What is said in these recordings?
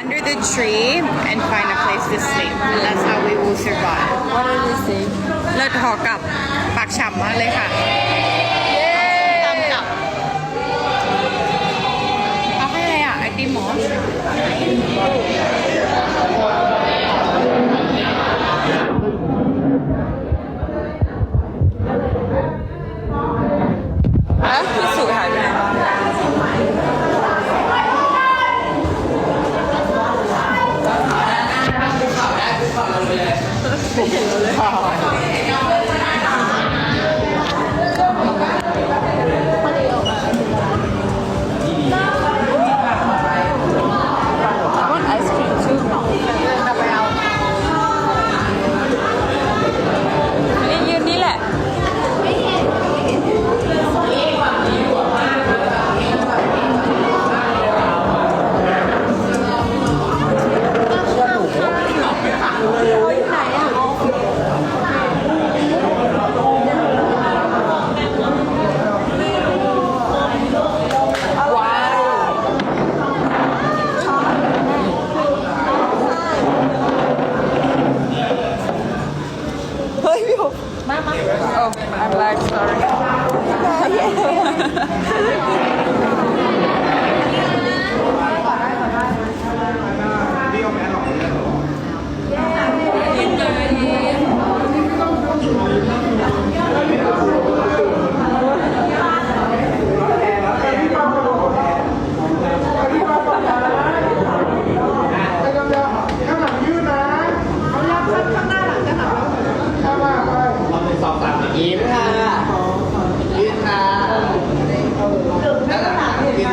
under the tree and find a place to sleep. That's how we will survive. What did you say? เลิศหอกับปากฉ่ำมากเลยค่ะ I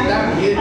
หลังยื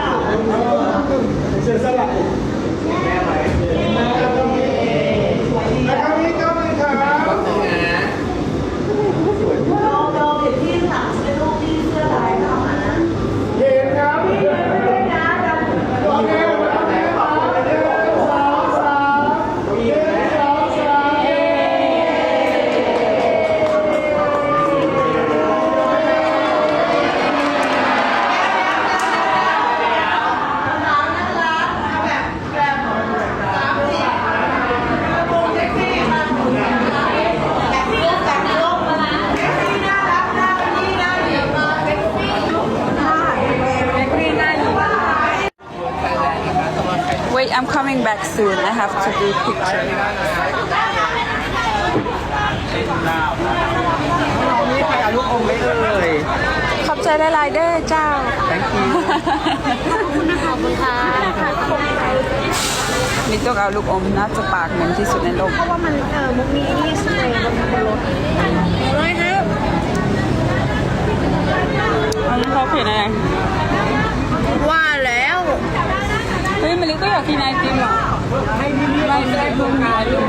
Wait I'm coming back soon I have to do picture นี่ใครเอาลูกอมไม่เอ่ยขอบใจหลายๆเด้อเจ้า thank you ขอบคุณค่ะนี่ต้องเอาลูกอมน่าจะปากเหม็นที่สุดในโลก เพราะว่ามันเออมุกนี้นี่สเปรย์บนบนรถเลยครับอันนี้เขาเขียนอะไรว่าแล้ว เฮ้ยมะลิก็อยากกินไอติมอะไม่ไม่ได้เพิ่มงานลูก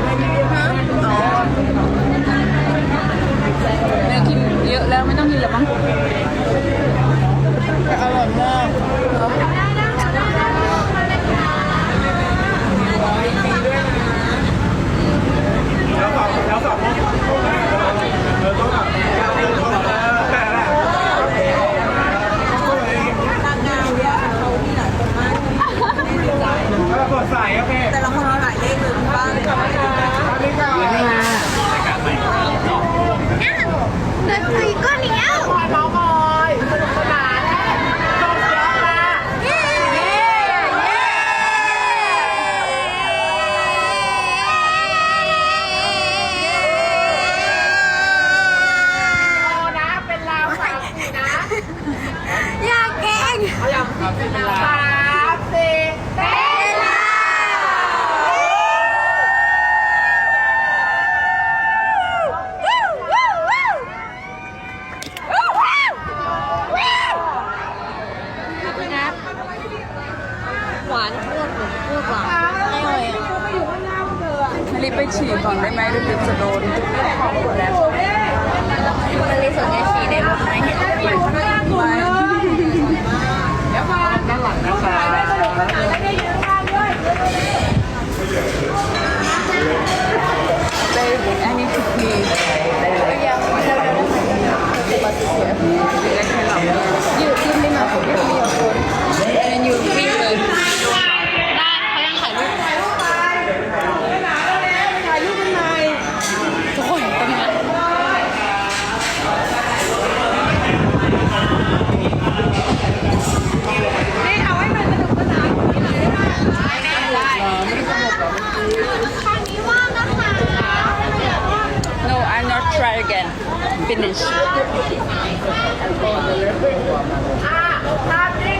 แม่กินเยอะแล้วไม่ต้องกินแล้วมั้ง อร่อยมาก กด ใส่โอเคแต่ละคนมีหลายเลขเลยบ้างนี่ค่ะเด็กสี่ก็เหนียวเมาบอยสนุกสนานจบเยอะละเย้เย้นะเป็นลาวสามสี่นะ อยากเก่งสามสี่เป็นลาววู้วู้วู้วู้วู้วู้ขอบคุณครับหวานพูดพูดหวานอร่อยอะ ฉีดก่อนได้ไหมหรือเดี๋ยวจะโดน finish ah,